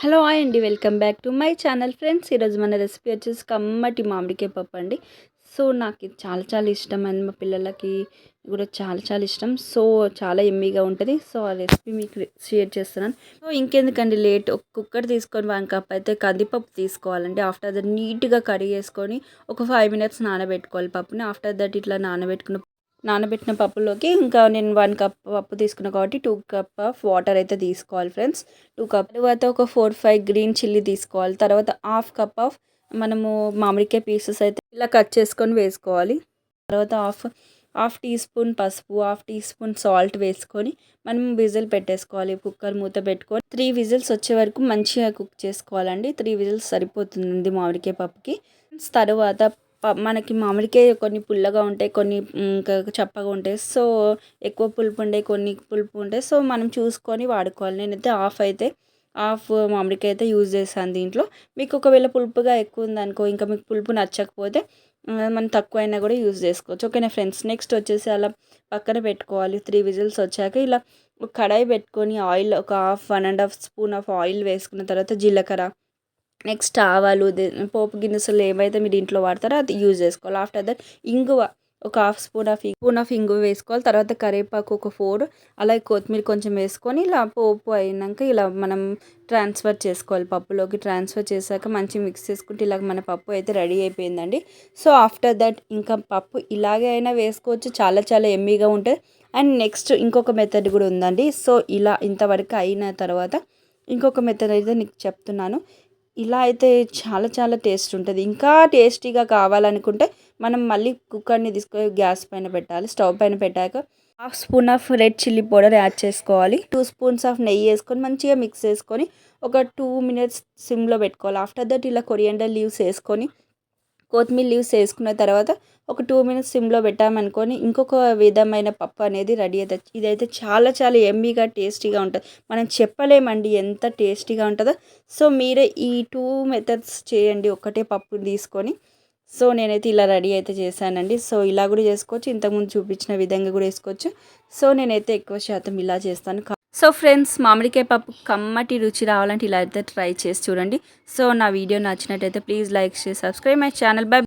Hello hi అండి. Welcome back to my channel friends. ఈరోజు మన రెసిపీ వచ్చేసి కమ్మటి మామిడికాయ పప్పు అండి. సో నాకు ఇది చాలా చాలా ఇష్టం అండి. మా పిల్లలకి కూడా చాలా చాలా ఇష్టం. సో చాలా ఎమ్మీగా ఉంటుంది. సో ఆ రెసిపీ మీకు షేర్ చేస్తున్నాను. సో ఇంకెందుకండి లేట్ ఒక కుక్కర్ తీసుకొని వన్ కప్ అయితే కందిపప్పు తీసుకోవాలండి. ఆఫ్టర్ దట్ నీట్గా కడిగేసుకొని ఒక ఫైవ్ మినిట్స్ నానబెట్టుకోవాలి పప్పుని. ఆఫ్టర్ దట్ ఇట్లా నానబెట్టుకున్న నానబెట్టిన పప్పులోకి ఇంకా నేను వన్ కప్ పప్పు తీసుకున్నా కాబట్టి టూ కప్ ఆఫ్ వాటర్ అయితే తీసుకోవాలి ఫ్రెండ్స్. టూ కప్ తర్వాత ఒక ఫోర్ ఫైవ్ గ్రీన్ చిల్లీ తీసుకోవాలి. తర్వాత హాఫ్ కప్ ఆఫ్ మనము మామిడికాయ పీసెస్ అయితే ఇలా కట్ చేసుకొని వేసుకోవాలి. తర్వాత హాఫ్ హాఫ్ టీ స్పూన్ పసుపు హాఫ్ టీ స్పూన్ సాల్ట్ వేసుకొని మనం విజిల్ పెట్టేసుకోవాలి. కుక్కర్ మూత పెట్టుకొని త్రీ విజిల్స్ వచ్చే వరకు మంచిగా కుక్ చేసుకోవాలండి. త్రీ విజిల్స్ సరిపోతుంది మామిడికాయ పప్పుకి. తర్వాత మనకి మామిడికాయ కొన్ని పుల్లగా ఉంటాయి కొన్ని ఇంకా చప్పగా ఉంటాయి. సో ఎక్కువ పులుపు ఉండే కొన్ని పులుపు ఉంటాయి సో మనం చూసుకొని వాడుకోవాలి. నేనైతే హాఫ్ అయితే హాఫ్ మామిడికాయ అయితే యూజ్ చేశాను దీంట్లో. మీకు ఒకవేళ పులుపుగా ఎక్కువ ఉందనుకో ఇంకా మీకు పులుపు నచ్చకపోతే మనం తక్కువ అయినా కూడా యూజ్ చేసుకోవచ్చు. ఓకేనా ఫ్రెండ్స్? నెక్స్ట్ వచ్చేసి అలా పక్కన పెట్టుకోవాలి. త్రీ విజిల్స్ వచ్చాక ఇలా ఒక కడాయి పెట్టుకొని ఆయిల్ ఒక half one and half spoon of oil వేసుకున్న తర్వాత జీలకర్ర నెక్స్ట్ ఆవాలు పోపు గిన్నెసలు ఏవైతే మీరు ఇంట్లో వాడతారో అది యూజ్ చేసుకోవాలి. ఆఫ్టర్ దట్ ఇంగువ ఒక half spoon of spoon of ఇంగువ వేసుకోవాలి. తర్వాత కరివేపాకు ఒక ఫోర్ అలాగే కొత్తిమీర కొంచెం వేసుకొని ఇలా పోపు అయినాక ఇలా మనం ట్రాన్స్ఫర్ చేసుకోవాలి. పప్పులోకి ట్రాన్స్ఫర్ చేశాక మంచి మిక్స్ చేసుకుంటే ఇలాగ మన పప్పు అయితే రెడీ అయిపోయిందండి. సో ఆఫ్టర్ దట్ ఇంకా పప్పు ఇలాగే అయినా వేసుకోవచ్చు. చాలా చాలా ఎమ్మీగా ఉంటుంది. అండ్ నెక్స్ట్ ఇంకొక మెథడ్ కూడా ఉందండి. సో ఇలా ఇంతవరకు అయిన తర్వాత ఇంకొక మెథడ్ అయితే నీకు చెప్తున్నాను. ఇలా అయితే చాలా చాలా టేస్ట్ ఉంటుంది. ఇంకా టేస్టీగా కావాలనుకుంటే మనం మళ్ళీ కుక్కర్ని తీసుకొని గ్యాస్ పైన పెట్టాలి స్టవ్ పైన పెట్టాక half spoon of red chilli powder add చేసుకోవాలి. టూ స్పూన్స్ ఆఫ్ నెయ్యి వేసుకొని మంచిగా మిక్స్ చేసుకొని ఒక టూ మినిట్స్ సిమ్లో పెట్టుకోవాలి. ఆఫ్టర్ దట్ ఇలా కొరియండర్ లీవ్స్ వేసుకొని కొత్తిమీర లీవ్స్ వేసుకున్న తర్వాత ఒక టూ మినిట్స్ సిమ్లో పెట్టామనుకొని ఇంకొక విధమైన పప్పు అనేది రెడీ అవుతుంది ఇదైతే చాలా చాలా ఎమ్మీగా టేస్టీగా ఉంటుంది. మనం చెప్పలేమండి ఎంత టేస్టీగా ఉంటుందో. సో మీరే ఈ టూ మెథడ్స్ చేయండి ఒకటే పప్పు తీసుకొని. సో నేనైతే ఇలా రెడీ అయితే చేశానండి. సో ఇలా కూడా చేసుకోవచ్చు. ఇంతకుముందు చూపించిన విధంగా కూడా వేసుకోవచ్చు. సో నేనైతే ఎక్కువ శాతం ఇలా చేస్తాను. సో ఫ్రెండ్స్ మామిడికాయ పప్పు కమ్మటి రుచి రావాలంటే ఇలా అయితే ట్రై చేసి చూడండి. సో నా వీడియో నచ్చినట్టయితే ప్లీజ్ లైక్ చేసి సబ్స్క్రైబ్ మై ఛానల్ బై